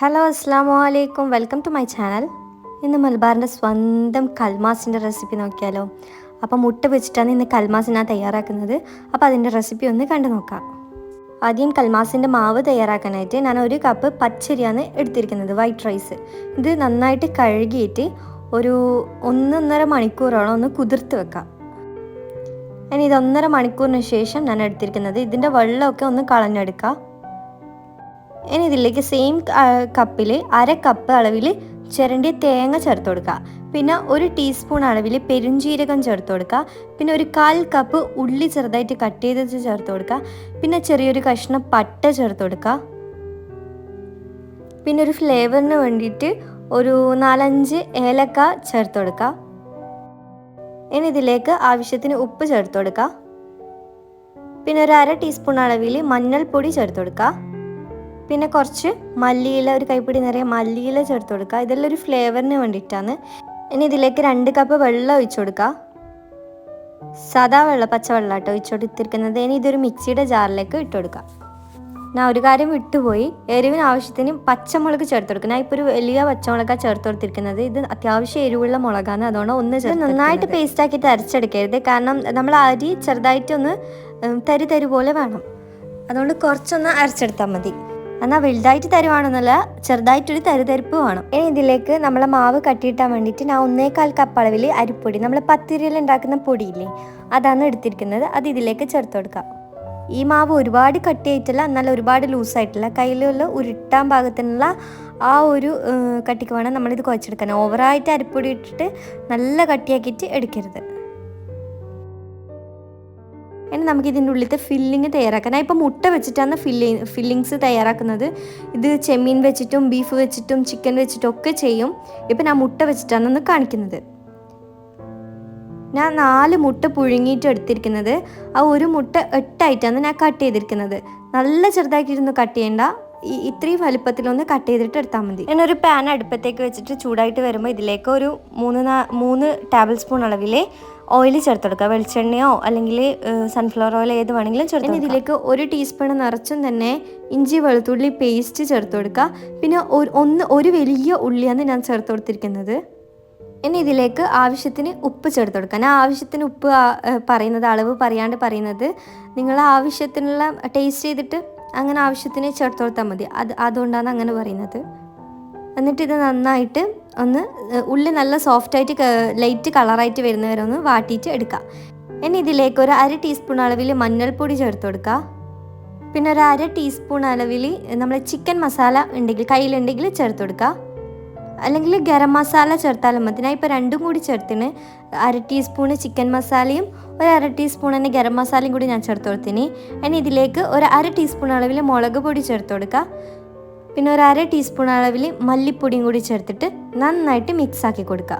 Hello അസ്സാം വലൈക്കും welcome to my channel ഇന്ന് മലബാറിന്റെ സ്വന്തം കൽമാസിന്റെ റെസിപ്പി നോക്കിയാലോ. അപ്പോൾ മുട്ട വെച്ചിട്ടാണ് ഇന്ന് കൽമാസിനാ തയ്യാറാക്കുന്നത്. അപ്പോൾ അതിന്റെ റെസിപ്പി ഒന്ന് കണ്ടു നോക്കാം. ആദ്യം കൽമാസിന്റെ മാവ് തയ്യാറാക്കാനായിട്ട് ഞാൻ ഒരു കപ്പ് പച്ചരിയാണ് എടുത്തിരിക്കുന്നത് വൈറ്റ് റൈസ് ഇത് നന്നായിട്ട് കഴുകിയിട്ട് ഒരു ഒന്നൊന്നര മണിക്കൂറോളം ഒന്ന് കുതിർത്ത് വെക്കാം. ഇനി ഇത് ഒന്നര മണിക്കൂറിന് ശേഷം ഞാൻ എടുത്തിരിക്കുന്നത് ഇതിന്റെ വെള്ളമൊക്കെ ഒന്ന് കളഞ്ഞെടുക്കാം. ഇനി ഇതിലേക്ക് സെയിം കപ്പിൽ അര കപ്പ് അളവിൽ ചിരണ്ടിയ തേങ്ങ ചേർത്ത് കൊടുക്കുക. പിന്നെ ഒരു ടീസ്പൂൺ അളവിൽ പെരുംജീരകം ചേർത്ത് കൊടുക്കുക. പിന്നെ ഒരു കാൽ കപ്പ് ഉള്ളി ചെറുതായിട്ട് കട്ട് ചെയ്ത് ചേർത്ത് കൊടുക്കുക. പിന്നെ ചെറിയൊരു കഷ്ണം പട്ട ചേർത്ത് കൊടുക്കുക. പിന്നെ ഒരു ഫ്ലേവറിന് വേണ്ടിയിട്ട് ഒരു നാലഞ്ച് ഏലക്ക ചേർത്ത് കൊടുക്കുക. ഇനി ഇതിലേക്ക് ആവശ്യത്തിന് ഉപ്പ് ചേർത്ത് കൊടുക്കുക. പിന്നെ ഒരു അര ടീസ്പൂൺ അളവിൽ മഞ്ഞൾപ്പൊടി ചേർത്ത് കൊടുക്കുക. പിന്നെ കുറച്ച് മല്ലിയില ഒരു കൈപ്പിടി നിറയെ മല്ലിയില ചേർത്ത് കൊടുക്കുക. ഇതെല്ലാം ഒരു ഫ്ലേവറിന് വേണ്ടിയിട്ടാണ്. ഇനി ഇതിലേക്ക് രണ്ട് കപ്പ് വെള്ളം ഒഴിച്ചു കൊടുക്കുക. സാധാ വെള്ളം പച്ചവെള്ളം കേട്ടോ ഒഴിച്ചു കൊടുത്തിരിക്കുന്നത് ഇനി ഇതൊരു മിക്സിയുടെ ജാറിലേക്ക് ഇട്ട് കൊടുക്കുക. ഞാൻ ഒരു കാര്യം വിട്ടുപോയി. എരിവിന് ആവശ്യത്തിന് പച്ചമുളക് ചേർത്ത് കൊടുക്കുക. ഞാൻ ഇപ്പോൾ ഒരു വലിയ പച്ചമുളകാണ് ചേർത്ത് കൊടുത്തിരിക്കുന്നത്. ഇത് അത്യാവശ്യം എരിവുള്ള മുളകാണ്. അതുകൊണ്ട് ഒന്ന് ചേർത്ത് നന്നായിട്ട് പേസ്റ്റ് ആക്കിയിട്ട് അരച്ചെടുക്കരുത്. കാരണം നമ്മൾ അരി ചെറുതായിട്ടൊന്ന് തരി തരി പോലെ വേണം. അതുകൊണ്ട് കുറച്ചൊന്ന് അരച്ചെടുത്താൽ മതി. എന്നാൽ വലുതായിട്ട് തരുവാണെന്നല്ല ചെറുതായിട്ടൊരു തരുതരിപ്പ് വേണം. ഇനി ഇതിലേക്ക് നമ്മളെ മാവ് കട്ടിയിട്ടാൻ വേണ്ടിയിട്ട് ഞാൻ ഒന്നേകാൽ കപ്പ് അളവിൽ അരിപ്പൊടി നമ്മൾ പത്തിരിയിൽ ഉണ്ടാക്കുന്ന പൊടിയില്ലേ അതാണ് എടുത്തിരിക്കുന്നത്. അത് ഇതിലേക്ക് ചേർത്ത് കൊടുക്കാം. ഈ മാവ് ഒരുപാട് കട്ടിയായിട്ടില്ല എന്നാൽ ഒരുപാട് ലൂസായിട്ടില്ല. കയ്യിലുള്ള ഉരുട്ടാൻ പാകത്തിനുള്ള ആ ഒരു കട്ടിക്ക് വേണം നമ്മളിത് കുഴച്ചെടുക്കാൻ. ഓവറായിട്ട് അരിപ്പൊടി ഇട്ടിട്ട് നല്ല കട്ടിയാക്കിയിട്ട് എടുക്കരുത്. ഇനി നമുക്ക് ഇതിന്റെ ഉള്ളിലത്തെ ഫില്ലിങ് തയ്യാറാക്കാൻ ഞാൻ ഇപ്പോൾ മുട്ട വെച്ചിട്ടാണ് ഫില്ലി ഫില്ലിങ്സ് തയ്യാറാക്കുന്നത്. ഇത് ചെമ്മീൻ വെച്ചിട്ടും ബീഫ് വെച്ചിട്ടും ചിക്കൻ വെച്ചിട്ടും ഒക്കെ ചെയ്യും. ഇപ്പം ഞാൻ മുട്ട വെച്ചിട്ടാണ് ഒന്ന് കാണിക്കുന്നത്. ഞാൻ നാല് മുട്ട പുഴുങ്ങിയിട്ട് എടുത്തിരിക്കുന്നത്. ആ ഒരു മുട്ട എട്ടായിട്ടാണ് ഞാൻ കട്ട് ചെയ്തിരിക്കുന്നത്. നല്ല ചെറുതാക്കിയിരുന്നു കട്ട് ചെയ്യേണ്ട. ഈ ഇത്രയും വലുപ്പത്തിലൊന്ന് കട്ട് ചെയ്തിട്ട് എടുത്താൽ മതി. ഞാൻ ഒരു പാൻ അടുപ്പത്തേക്ക് വെച്ചിട്ട് ചൂടായിട്ട് വരുമ്പോൾ ഇതിലേക്ക് ഒരു മൂന്ന് മൂന്ന് ടേബിൾ സ്പൂൺ അളവിലെ ഓയിൽ ചേർത്ത് കൊടുക്കുക വെളിച്ചെണ്ണയോ അല്ലെങ്കിൽ സൺഫ്ലവർ ഓയിൽ ഏത് വേണമെങ്കിലും ചേർത്ത് ഇതിലേക്ക് ഒരു ടീസ്പൂൺ നിറച്ചും തന്നെ ഇഞ്ചി വെളുത്തുള്ളി പേസ്റ്റ് ചേർത്ത് കൊടുക്കുക. പിന്നെ ഒന്ന് ഒരു വലിയ ഉള്ളിയാണ് ഞാൻ ചേർത്ത് കൊടുത്തിരിക്കുന്നത്. ഇനി ഇതിലേക്ക് ആവശ്യത്തിന് ഉപ്പ് ചേർത്ത് കൊടുക്കുക. ഞാൻ ആവശ്യത്തിന് ഉപ്പ് പറയുന്നത് അളവ് പറയാണ്ട് പറയുന്നത് നിങ്ങൾ ആവശ്യത്തിനുള്ള ടേസ്റ്റ് ചെയ്തിട്ട് അങ്ങനെ ആവശ്യത്തിന് ചേർത്ത് കൊടുത്താൽ മതി. അത് അതുകൊണ്ടാണ് അങ്ങനെ പറയുന്നത്. എന്നിട്ട് ഇത് നന്നായിട്ട് ഒന്ന് ഉള്ളിൽ നല്ല സോഫ്റ്റായിട്ട് ലൈറ്റ് കളറായിട്ട് വരുന്നവരെ ഒന്ന് വാട്ടിയിട്ട് എടുക്കുക ഇനി ഇതിലേക്ക് ഒരു അര ടീസ്പൂൺ അളവിൽ മഞ്ഞൾപ്പൊടി ചേർത്ത് കൊടുക്കുക പിന്നെ ഒരു അര ടീസ്പൂൺ അളവിൽ നമ്മൾ ചിക്കൻ മസാല ഉണ്ടെങ്കിൽ കയ്യിലുണ്ടെങ്കിൽ ചേർത്ത് കൊടുക്കുക അല്ലെങ്കിൽ ഗരം മസാല ചേർത്താലും മതി. ഞാൻ ഇപ്പോൾ രണ്ടും കൂടി ചേർത്തിന്. അര ടീസ്പൂൺ ചിക്കൻ മസാലയും ഒരു അര ടീസ്പൂൺ തന്നെ ഗരം മസാലയും കൂടി ഞാൻ ചേർത്ത് കൊടുത്തിന്. ഇനി ഇതിലേക്ക് ഒരു അര ടീസ്പൂൺ അളവിൽ മുളക് പൊടി ചേർത്ത് കൊടുക്കുക പിന്നെ ഒരു അര ടീസ്പൂൺ അളവിൽ മല്ലിപ്പൊടിയും കൂടി ചേർത്തിട്ട് നന്നായിട്ട് മിക്സ് ആക്കി കൊടുക്കുക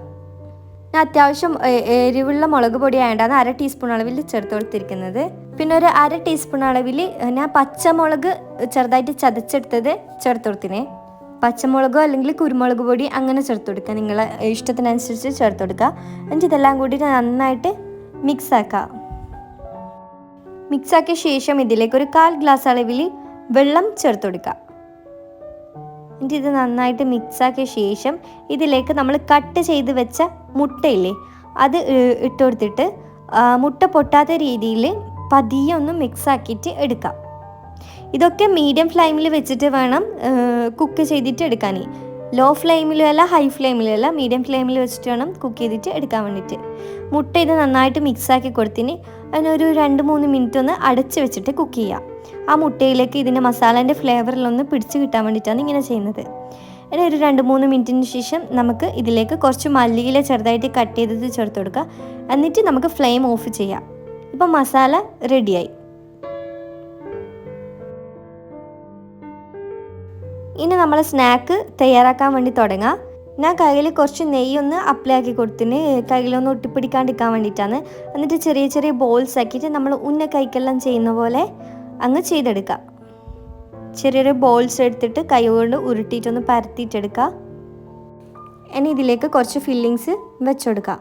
ഞാൻ അത്യാവശ്യം എരിവുള്ള മുളക് പൊടി ആയതാണ് അര ടീസ്പൂൺ അളവിൽ ചേർത്ത് കൊടുത്തിരിക്കുന്നത്. പിന്നെ ഒരു അര ടീസ്പൂൺ അളവിൽ ഞാൻ പച്ചമുളക് ചെറുതായിട്ട് ചതച്ചെടുത്തത് ചേർത്ത് കൊടുത്തിനെ. പച്ചമുളകോ അല്ലെങ്കിൽ കുരുമുളക് പൊടി അങ്ങനെ ചേർത്ത് കൊടുക്കുക നിങ്ങളെ ഇഷ്ടത്തിനനുസരിച്ച് ചേർത്ത് കൊടുക്കുക എന്നിട്ട് ഇതെല്ലാം കൂടി നന്നായിട്ട് മിക്സ് ആക്കുക മിക്സ് ആക്കിയ ശേഷം ഇതിലേക്ക് ഒരു കാൽ ഗ്ലാസ് അളവിൽ വെള്ളം ചേർത്ത് കൊടുക്കുക എന്നിട്ട് ഇത് നന്നായിട്ട് മിക്സാക്കിയ ശേഷം ഇതിലേക്ക് നമ്മൾ കട്ട് ചെയ്ത് വെച്ച മുട്ടയില്ലേ അത് ഇട്ട് കൊടുത്തിട്ട് മുട്ട പൊട്ടാത്ത രീതിയിൽ പതിയെ ഒന്ന് മിക്സാക്കിയിട്ട് എടുക്കാം. ഇതൊക്കെ മീഡിയം ഫ്ലെയിമിൽ വെച്ചിട്ട് വേണം കുക്ക് ചെയ്തിട്ട് എടുക്കാൻ ലോ ഫ്ലെയിമിലും അല്ല ഹൈ ഫ്ലെയിമിലും അല്ല മീഡിയം ഫ്ലെയിമിൽ വെച്ചിട്ട് വേണം കുക്ക് ചെയ്തിട്ട് എടുക്കാൻ വേണ്ടിയിട്ട്. മുട്ട ഇത് നന്നായിട്ട് മിക്സാക്കി കൊടുത്തിന് അതിനൊരു രണ്ട് മൂന്ന് മിനിറ്റ് ഒന്ന് അടച്ച് വെച്ചിട്ട് കുക്ക് ചെയ്യാം. ആ മുട്ടയിലേക്ക് ഇതിന്റെ മസാലേന്റെ ഫ്ലേവറിലൊന്ന് പിടിച്ച് കിട്ടാൻ വേണ്ടിയിട്ടാണ് ഇങ്ങനെ ചെയ്യുന്നത്. ഇനി ഒരു രണ്ട് മൂന്ന് മിനിറ്റിന് ശേഷം നമുക്ക് ഇതിലേക്ക് കുറച്ച് മല്ലിയില ചെറുതായിട്ട് കട്ട് ചെയ്തത് ചേർത്ത് കൊടുക്കുക എന്നിട്ട് നമുക്ക് ഫ്ലെയിം ഓഫ് ചെയ്യാം. ഇപ്പം മസാല റെഡിയായി. ഇനി നമ്മൾ സ്നാക്ക് തയ്യാറാക്കാൻ വേണ്ടി തുടങ്ങാം. ഞാൻ കയ്യിൽ കുറച്ച് നെയ്യൊന്ന് അപ്ലൈ ആക്കി കൊടുത്തിന് കയ്യിലൊന്ന് ഒട്ടിപ്പിടിക്കാണ്ടിരിക്കാൻ വേണ്ടിയിട്ടാണ്. എന്നിട്ട് ചെറിയ ചെറിയ ബോൾസ് ആക്കിയിട്ട് നമ്മൾ ഉന്ന കൈക്കെല്ലാം ചെയ്യുന്ന പോലെ അങ്ങ് ചെയ്തെടുക്കാം. ചെറിയൊരു ബോൾസ് എടുത്തിട്ട് കൈ കൊണ്ട് ഉരുട്ടിയിട്ടൊന്ന് പരത്തിയിട്ടെടുക്കുക ഇനി ഇതിലേക്ക് കുറച്ച് ഫില്ലിങ്സ് വെച്ചുകൊടുക്കാം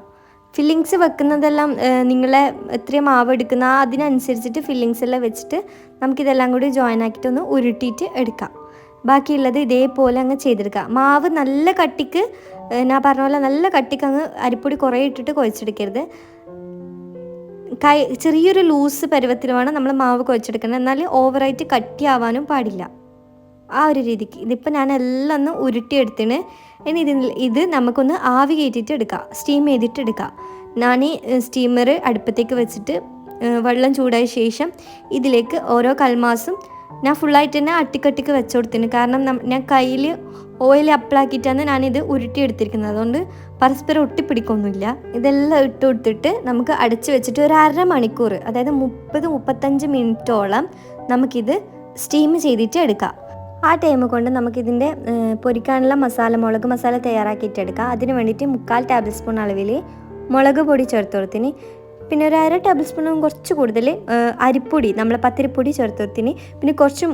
ഫില്ലിങ്സ് വെക്കുന്നതെല്ലാം നിങ്ങളെ എത്രയും മാവ് എടുക്കുന്ന അതിനനുസരിച്ചിട്ട് ഫില്ലിങ്സ് എല്ലാം വെച്ചിട്ട് നമുക്കിതെല്ലാം കൂടി ജോയിൻ ആക്കിയിട്ടൊന്ന് ഉരുട്ടിയിട്ട് എടുക്കാം. ബാക്കിയുള്ളത് ഇതേപോലെ അങ്ങ് ചെയ്തെടുക്കുക മാവ് നല്ല കട്ടിക്ക് ഞാൻ പറഞ്ഞ പോലെ നല്ല കട്ടിക്ക് അങ്ങ് അരിപ്പൊടി കുറേ ഇട്ടിട്ട് കുഴച്ചെടുക്കരുത്. കൈ ചെറിയൊരു ലൂസ് പരുവത്തിൽ വേണം നമ്മൾ മാവ് കുഴച്ചെടുക്കുന്നത്. എന്നാൽ ഓവറായിട്ട് കട്ടിയാവാനും പാടില്ല. ആ ഒരു രീതിക്ക്. ഇതിപ്പോൾ ഞാൻ എല്ലാം ഒന്ന് ഉരുട്ടിയെടുത്തിന് ഇനി ഇതിൽ ഇത് നമുക്കൊന്ന് ആവി കയറ്റിയിട്ട് എടുക്കാം. സ്റ്റീം ചെയ്തിട്ട് എടുക്കാം. ഞാൻ സ്റ്റീമർ അടുപ്പത്തേക്ക് വെച്ചിട്ട് വെള്ളം ചൂടായ ശേഷം ഇതിലേക്ക് ഓരോ കൽമാസും ഞാൻ ഫുള്ളായിട്ട് തന്നെ അട്ടിക്കട്ടിക്ക് വെച്ച് കൊടുത്തിന് കാരണം ഞാൻ കയ്യിൽ ഓയിൽ അപ്ലൈ അപ്ലാക്കിയിട്ടാണ് ഞാനിത് ഉരുട്ടിയെടുത്തിരിക്കുന്നത്. അതുകൊണ്ട് പരസ്പരം ഒട്ടിപ്പിടിക്കൊന്നുമില്ല. ഇതെല്ലാം ഇട്ട് കൊടുത്തിട്ട് നമുക്ക് അടച്ച് വെച്ചിട്ട് ഒരു അര മണിക്കൂർ അതായത് മുപ്പത് മുപ്പത്തഞ്ച് മിനിറ്റോളം നമുക്കിത് സ്റ്റീം ചെയ്തിട്ട് എടുക്കാം. ആ ടൈം കൊണ്ട് നമുക്കിതിന്റെ പൊരിക്കാനുള്ള മസാല മുളക് മസാല തയ്യാറാക്കിയിട്ട് എടുക്കാം. അതിന് വേണ്ടിയിട്ട് മുക്കാൽ ടേബിൾ സ്പൂൺ അളവിൽ മുളക് പൊടി ചേർത്ത് കൊടുത്തിന്. പിന്നെ ഒരു അര ടേബിൾ സ്പൂണും കുറച്ച് കൂടുതൽ അരിപ്പൊടി നമ്മൾ പത്തിരിപ്പൊടി ചേർത്തുരുത്തിന് പിന്നെ കുറച്ച്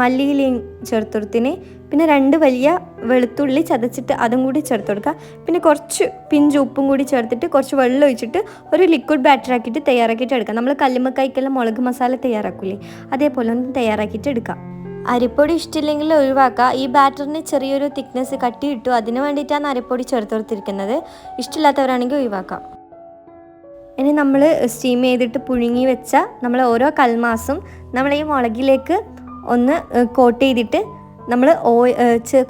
മല്ലിയിലയും ചേർത്തുരുത്തിന് പിന്നെ രണ്ട് വലിയ വെളുത്തുള്ളി ചതച്ചിട്ട് അതും കൂടി ചേർത്ത് കൊടുക്കുക പിന്നെ കുറച്ച് പിഞ്ച് ഉപ്പും കൂടി ചേർത്തിട്ട് കുറച്ച് വെള്ളം ഒഴിച്ചിട്ട് ഒരു ലിക്വിഡ് ബാറ്റർ ആക്കിയിട്ട് തയ്യാറാക്കിയിട്ട് എടുക്കുക. നമ്മൾ കല്ലുമ്മക്കായ്ക്കെല്ലാം മുളക് മസാല തയ്യാറാക്കൂലേ? അതേപോലെ ഒന്ന് തയ്യാറാക്കിയിട്ട് എടുക്കാം അരിപ്പൊടി ഇഷ്ടമില്ലെങ്കിൽ ഒഴിവാക്കുക. ഈ ബാറ്ററിന് ചെറിയൊരു തിക്നെസ് കട്ടി കിട്ടും അതിന് വേണ്ടിയിട്ടാണ് അരിപ്പൊടി ചേർത്ത് കൊടുത്തിരിക്കുന്നത്. ഇഷ്ടമില്ലാത്തവരാണെങ്കിൽ ഒഴിവാക്കാം. ഇനി നമ്മൾ സ്റ്റീം ചെയ്തിട്ട് പുഴുങ്ങി വെച്ച നമ്മൾ ഓരോ കൽമാസും നമ്മൾ ഈ മുളകിലേക്ക് ഒന്ന് കോട്ട് ചെയ്തിട്ട് നമ്മൾ ഓയിൽ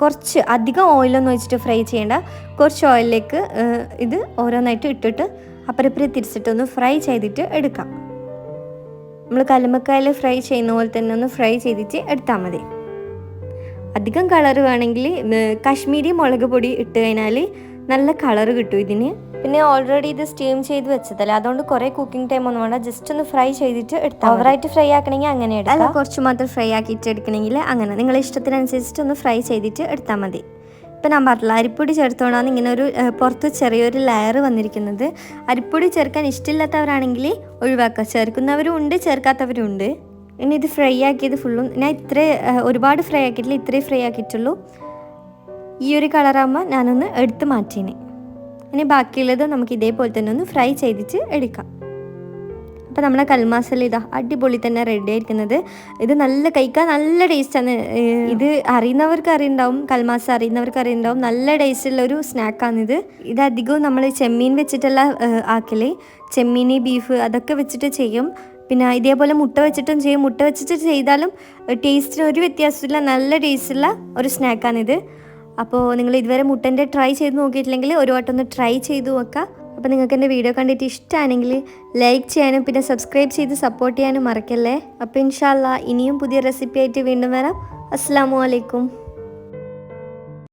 കുറച്ച് അധികം ഓയിലൊന്നും ഒഴിച്ചിട്ട് ഫ്രൈ ചെയ്യേണ്ട. കുറച്ച് ഓയിലിലേക്ക് ഇത് ഓരോന്നായിട്ട് ഇട്ടിട്ട് അപ്പുറപ്പുറം തിരിച്ചിട്ടൊന്ന് ഫ്രൈ ചെയ്തിട്ട് എടുക്കാം. നമ്മൾ കല്ലുമ്മക്കായിൽ ഫ്രൈ ചെയ്യുന്ന പോലെ തന്നെ ഒന്ന് ഫ്രൈ ചെയ്തിട്ട് എടുത്താൽ മതി. അധികം കളർ വേണമെങ്കിൽ കാശ്മീരി മുളക് പൊടി ഇട്ട് കഴിഞ്ഞാൽ നല്ല കളർ കിട്ടും ഇതിന്. പിന്നെ ഓൾറെഡി ഇത് സ്റ്റീം ചെയ്ത് വെച്ചതല്ലേ? അതുകൊണ്ട് കുറെ കുക്കിംഗ് ടൈം ഒന്നും വേണ്ട. ജസ്റ്റ് ഒന്ന് ഫ്രൈ ചെയ്തിട്ട് എടുത്താൽ ഓവറായിട്ട് ഫ്രൈ ആക്കണമെങ്കിൽ അങ്ങനെ എടുക്കാം. കുറച്ച് മാത്രം ഫ്രൈ ആക്കിയിട്ട് എടുക്കണമെങ്കിൽ അങ്ങനെ. നിങ്ങളെ ഇഷ്ടത്തിനനുസരിച്ചിട്ട് ഒന്ന് ഫ്രൈ ചെയ്തിട്ട് എടുത്താൽ മതി. ഇപ്പം ഞാൻ പറഞ്ഞില്ല അരിപ്പൊടി ചേർത്തോണ്ടാണ് ഇങ്ങനെ ഒരു പുറത്ത് ചെറിയൊരു ലെയർ വന്നിരിക്കുന്നത്. അരിപ്പൊടി ചേർക്കാൻ ഇഷ്ടമില്ലാത്തവരാണെങ്കിൽ ഒഴിവാക്കുക. ചേർക്കുന്നവരും ഉണ്ട് ചേർക്കാത്തവരും ഉണ്ട്. ഇനി ഇത് ഫ്രൈ ആക്കിയത് ഫുള്ളും ഞാൻ ഇത്രേ ഒരുപാട് ഫ്രൈ ആക്കിയിട്ടില്ല ഇത്രേ ഫ്രൈ ആക്കിയിട്ടുള്ളൂ. ഈ ഒരു കളറാകുമ്പോൾ ഞാനൊന്ന് എടുത്ത് മാറ്റീനെ. ഇനി ബാക്കിയുള്ളത് നമുക്ക് ഇതേപോലെ തന്നെ ഒന്ന് ഫ്രൈ ചെയ്തിട്ട് എടുക്കാം. അപ്പോൾ നമ്മുടെ കൽമാസല്ല ഇതാ അടിപൊളി തന്നെ റെഡി ആയിരിക്കുന്നത്. ഇത് നല്ല കഴിക്കാൻ നല്ല ടേസ്റ്റാണ് ഇത് അറിയുന്നവർക്ക് അറിയുണ്ടാവും കൽമാസ അറിയുന്നവർക്ക് അറിയുണ്ടാവും നല്ല ടേസ്റ്റുള്ള ഒരു സ്നാക്കാണിത് ഇത്. അധികവും നമ്മൾ ചെമ്മീൻ വെച്ചിട്ടുള്ള ആക്കൽ. ചെമ്മീൻ ബീഫ് അതൊക്കെ വെച്ചിട്ട് ചെയ്യും. പിന്നെ ഇതേപോലെ മുട്ട വെച്ചിട്ടും ചെയ്യും. മുട്ട വെച്ചിട്ട് ചെയ്താലും ടേസ്റ്റിന് ഒരു വ്യത്യാസമില്ല. നല്ല ടേസ്റ്റുള്ള ഒരു സ്നാക്കാണിത് അപ്പോൾ നിങ്ങൾ ഇതുവരെ മുട്ടന്റെ ട്രൈ ചെയ്ത് നോക്കിയിട്ടില്ലെങ്കിൽ ഒരു വട്ടം ഒന്ന് ട്രൈ ചെയ്ത് നോക്കുക അപ്പോൾ നിങ്ങൾക്ക് എന്റെ വീഡിയോ കണ്ടിട്ട് ഇഷ്ടമാണെങ്കിൽ ലൈക്ക് ചെയ്യാനും പിന്നെ സബ്സ്ക്രൈബ് ചെയ്ത് സപ്പോർട്ട് ചെയ്യാനും മറക്കല്ലേ. അപ്പോൾ ഇൻഷാല്ല ഇനിയും പുതിയ റെസിപ്പി ആയിട്ട് വീണ്ടും വരാം. അസ്സാം വലൈക്കും